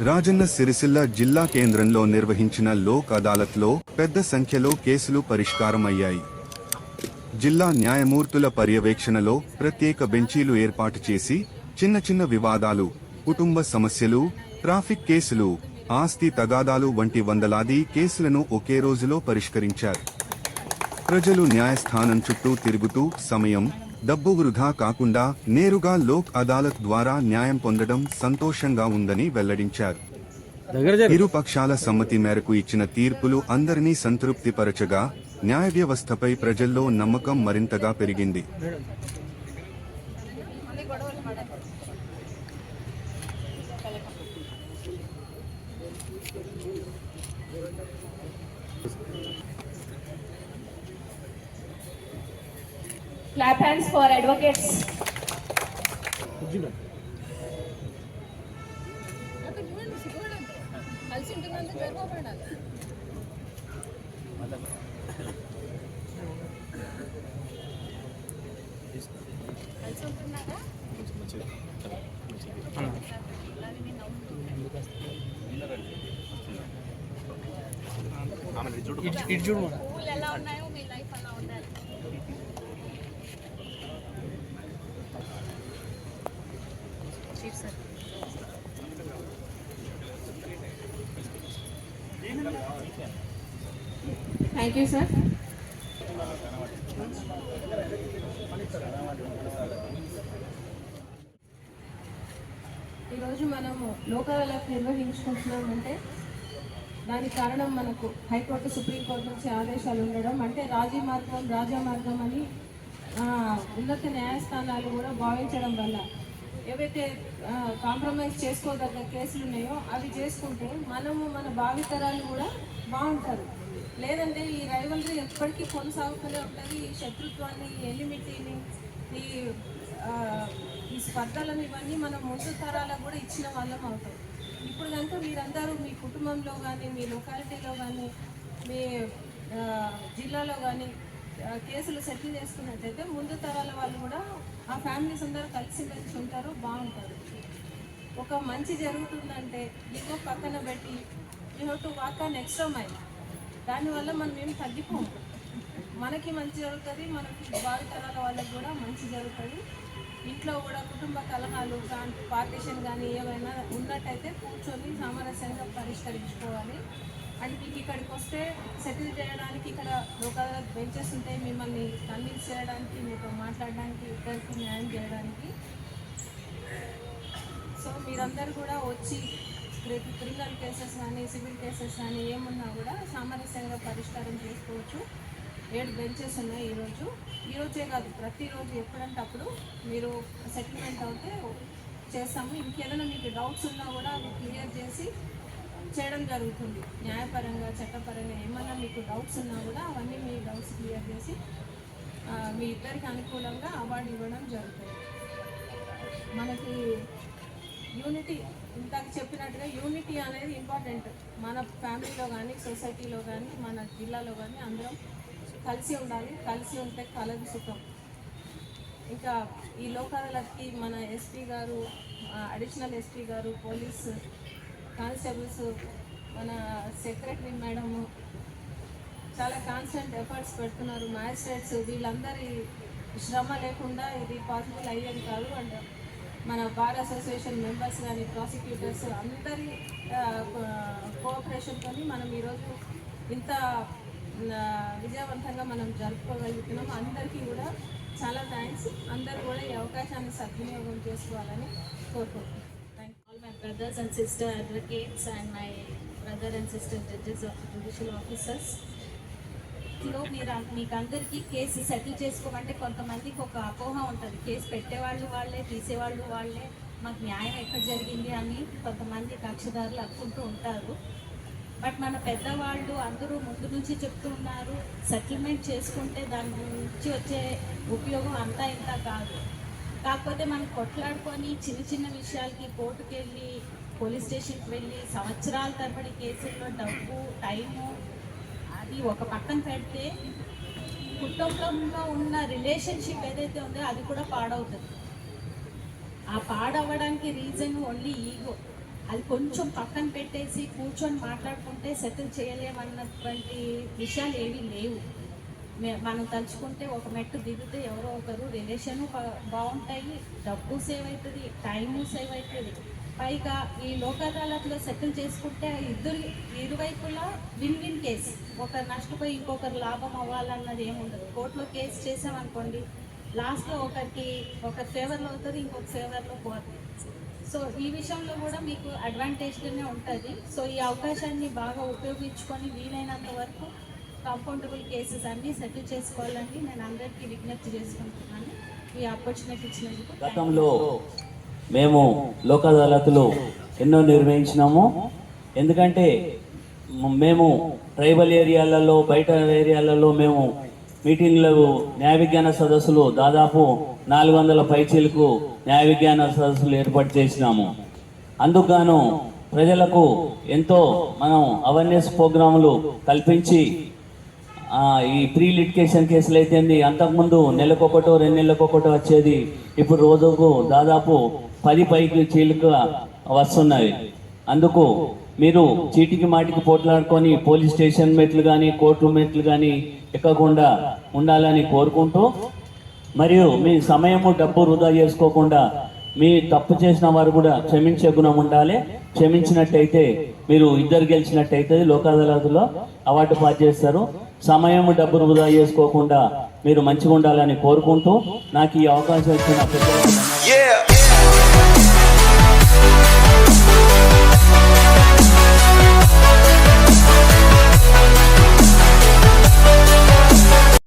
రాజన్న సిరిసిల్ల జిల్లా కేంద్రంలో నిర్వహించిన లోక్ అదాలత్లో పెద్ద సంఖ్యలో కేసులు పరిష్కారమయ్యాయి. జిల్లా న్యాయమూర్తుల పర్యవేక్షణలో ప్రత్యేక బెంచీలు ఏర్పాటు చేసి చిన్న చిన్న వివాదాలు కుటుంబ సమస్యలు ట్రాఫిక్ కేసులు ఆస్తి తగాదాలు వంటి వందలాది కేసులను ఒకే రోజులో పరిష్కరించారు. ప్రజలు న్యాయస్థానం చుట్టూ తిరుగుతూ సమయం డబ్బు వృధా కాకుండా నేరుగా లోక్ అదాలత్ ద్వారా న్యాయం పొందడం సంతోషంగా ఉందని వెల్లడించారు. ఇరు పక్షాల సమ్మతి మేరకు ఇచ్చిన తీర్పులు అందరినీ సంతృప్తిపరచగా న్యాయ వ్యవస్థపై ప్రజల్లో నమ్మకం మరింతగా పెరిగింది. Clap hands for advocates. కలిసి ఉంటున్నంత గర్వపడాలి కలిసి ఉంటున్నారా ఇటు చూడు ఎలా ఉన్నాయో మీ లైఫ్ అలా ఉండాలి. థ్యాంక్ యూ సార్ ఈరోజు మనము లోకల్ నిర్వహించుకుంటున్నామంటే దానికి కారణం మనకు హైకోర్టు సుప్రీంకోర్టు నుంచి ఆదేశాలు ఉండడం అంటే రాజీ మార్గం రాజా మార్గం అని ఉన్నత న్యాయస్థానాలు కూడా భావించడం వల్ల ఏవైతే కాంప్రమైజ్ చేసుకోదగ్గ కేసులు ఉన్నాయో అవి చేసుకుంటే మనము మన భావితరాలు కూడా బాగుంటారు. లేదంటే ఈ రైవలరీ ఎప్పటికీ కొనసాగుతూనే ఉంటుంది. ఈ శత్రుత్వాన్ని ఎలిమిటీని ఈ ఈ స్పర్ధలను ఇవన్నీ మనం ముందు తరాలకు కూడా ఇచ్చిన వాళ్ళం అవుతాం. ఇప్పుడు కనుక మీరందరూ మీ కుటుంబంలో కానీ మీ లొకాలిటీలో కానీ మీ జిల్లాలో కానీ కేసులు సెటిల్ చేసుకున్నట్టయితే ముందు తరాల వాళ్ళు కూడా ఆ ఫ్యామిలీస్ అందరూ కలిసి కలిసి ఉంటారు బాగుంటారు. ఒక మంచి జరుగుతుందంటే ఇంకో పక్కన పెట్టి you have to walk on extra mile దానివల్ల మనం ఏం తగ్గిపోము మనకి మంచి జరుగుతుంది మనకి భావితరాల వాళ్ళకి కూడా మంచి జరుగుతుంది. ఇంట్లో కూడా కుటుంబ కలహాలు కానీ పార్టీషన్ కానీ ఏమైనా ఉన్నట్టయితే కూర్చొని సామరస్యంగా పరిష్కరించుకోవాలి. అండ్ మీకు ఇక్కడికి వస్తే సెటిల్ చేయడానికి ఇక్కడ లోకల్ బెంచెస్ ఉంటాయి. మిమ్మల్ని కన్విన్స్ చేయడానికి మీతో మాట్లాడడానికి ఇద్దరికి న్యాయం చేయడానికి. సో మీరందరూ కూడా వచ్చి రేపు క్రిమినల్ కేసెస్ కానీ సివిల్ కేసెస్ కానీ ఏమున్నా కూడా సామరస్యంగా పరిష్కారం చేసుకోవచ్చు. ఏడు బెంచెస్ ఉన్నాయి ఈరోజు. ఈరోజే కాదు ప్రతిరోజు ఎప్పుడంటే అప్పుడు మీరు సెటిల్మెంట్ అవుతే చేస్తాము. ఇంకేదైనా మీకు డౌట్స్ ఉన్నా కూడా అవి క్లియర్ చేసి చేయడం జరుగుతుంది. న్యాయపరంగా చట్టపరంగా ఏమైనా మీకు డౌట్స్ ఉన్నా కూడా అవన్నీ మీ డౌట్స్ క్లియర్ చేసి మీ ఇద్దరికి అనుకూలంగా అవార్డు ఇవ్వడం జరుగుతుంది. మనకి యూనిటీ ఇంతకు చెప్పినట్టుగా యూనిటీ అనేది ఇంపార్టెంట్ మన ఫ్యామిలీలో కానీ సొసైటీలో కానీ మన జిల్లాలో కానీ అందరం కలిసి ఉండాలి. కలిసి ఉంటే కలదు సుఖం. ఇంకా ఈ లోకాలకి మన ఎస్పీ గారు అడిషనల్ ఎస్పీ గారు పోలీస్ కానిస్టేబుల్స్ మన సెక్రటరీ మేడము చాలా కాన్స్టెంట్ ఎఫర్ట్స్ పెడుతున్నారు. మ్యాజిస్ట్రేట్స్ వీళ్ళందరి శ్రమ లేకుండా ఇది పాసిబుల్ అయ్యేది కాదు. అండ్ మన బార్ అసోసియేషన్ మెంబర్స్ కానీ ప్రాసిక్యూటర్స్ అందరి కోఆపరేషన్తో మనం ఈరోజు ఇంత విజయవంతంగా మనం జరుపుకోగలుగుతున్నాం. అందరికీ కూడా చాలా థ్యాంక్స్ అందరూ కూడా ఈ అవకాశాన్ని సద్వినియోగం చేసుకోవాలని కోరుకుంటున్నాం. All my brothers and sister advocates and my brother and sister judges of the judicial officers. లో మీరు మీకు అందరికీ కేసు సెటిల్ చేసుకోమంటే కొంతమందికి ఒక అపోహ ఉంటుంది. కేసు పెట్టేవాళ్ళు వాళ్ళే తీసేవాళ్ళు వాళ్ళే. మాకు న్యాయం ఎక్కడ జరిగింది అని కొంతమంది కక్షదారులు అనుకుంటూ ఉంటారు. బట్ మన పెద్దవాళ్ళు అందరూ ముందు నుంచి చెప్తూ ఉన్నారు సెటిల్మెంట్ చేసుకుంటే దాని నుంచి వచ్చే ఉపయోగం అంతా ఇంత కాదు. కాకపోతే మనం కొట్లాడుకొని చిన్న చిన్న విషయాలకి కోర్టుకు వెళ్ళి పోలీస్ స్టేషన్కి వెళ్ళి సంవత్సరాల తరబడి కేసుల్లో డబ్బు టైము అది ఒక పక్కన పెడితే కుటుంబంలో ఉన్న రిలేషన్షిప్ ఏదైతే ఉందో అది కూడా పాడవుతుంది. ఆ పాడవడానికి రీజన్ ఓన్లీ ఈగో. అది కొంచెం పక్కన పెట్టేసి కూర్చొని మాట్లాడుకుంటే సెటిల్ చేయలేమన్నటువంటి విషయాలు ఏమీ లేవు. మనం తలుచుకుంటే ఒక మెట్టు దిగితే ఎవరో ఒకరు రిలేషన్ బాగుంటాయి డబ్బు సేవ్ అవుతుంది టైము సేవ్ అవుతుంది పైగా ఈ లోక్ సెటిల్ చేసుకుంటే ఇద్దరు ఇరువైపులా విన్ విన్ కేసు ఒకరు నష్టపోయి ఇంకొకరు లాభం అవ్వాలన్నది ఏముండదు. కోర్టులో కేసు చేసామనుకోండి లాస్ట్లో ఒకరికి ఒక ఫేవర్లో అవుతుంది ఇంకొక ఫేవర్లో పోతుంది. సో ఈ విషయంలో కూడా మీకు అడ్వాంటేజ్గానే ఉంటుంది. సో ఈ అవకాశాన్ని బాగా ఉపయోగించుకొని వీలైనంత వరకు కంఫర్టబుల్ కేసెస్ అన్నీ సెటిల్ చేసుకోవాలని నేను అందరికీ విజ్ఞప్తి చేసుకుంటున్నాను. ఈ ఆపర్చునిటీ ఇచ్చినందుకు గతంలో మేము లోక్ అదాలతులు ఎన్నో నిర్వహించినాము. ఎందుకంటే మేము ట్రైబల్ ఏరియాలలో బయట ఏరియాలలో మేము మీటింగ్లు న్యాయ విజ్ఞాన సదస్సులు దాదాపు నాలుగు వందల పైచీలకు న్యాయ విజ్ఞాన సదస్సులు ఏర్పాటు చేసినాము. అందుకు ప్రజలకు ఎంతో మనం అవేర్నెస్ ప్రోగ్రాములు కల్పించి ఈ ప్రీ లిటికేషన్ కేసులు అయితే అంతకుముందు నెలకొకటో రెండు నెలలకొకటో వచ్చేది ఇప్పుడు రోజుకు దాదాపు పది పైకి చీలిక వస్తున్నాయి. అందుకు మీరు చీటికి మాటికి పోట్లాడుకొని పోలీస్ స్టేషన్ మెట్లు కానీ కోర్టు మెట్లు కానీ ఎక్కకుండా ఉండాలని కోరుకుంటూ మరియు మీ సమయము డబ్బు వృధా చేసుకోకుండా మీ తప్పు చేసిన వారు కూడా క్షమించే గుణం ఉండాలి. క్షమించినట్టయితే మీరు ఇద్దరు గెలిచినట్టయితే లోక్ అదాలత్లో అవార్డు పాస్ చేస్తారు. సమయం డబ్బు వృధా చేసుకోకుండా మీరు మంచిగా ఉండాలని కోరుకుంటూ నాకు ఈ అవకాశం ఇచ్చిన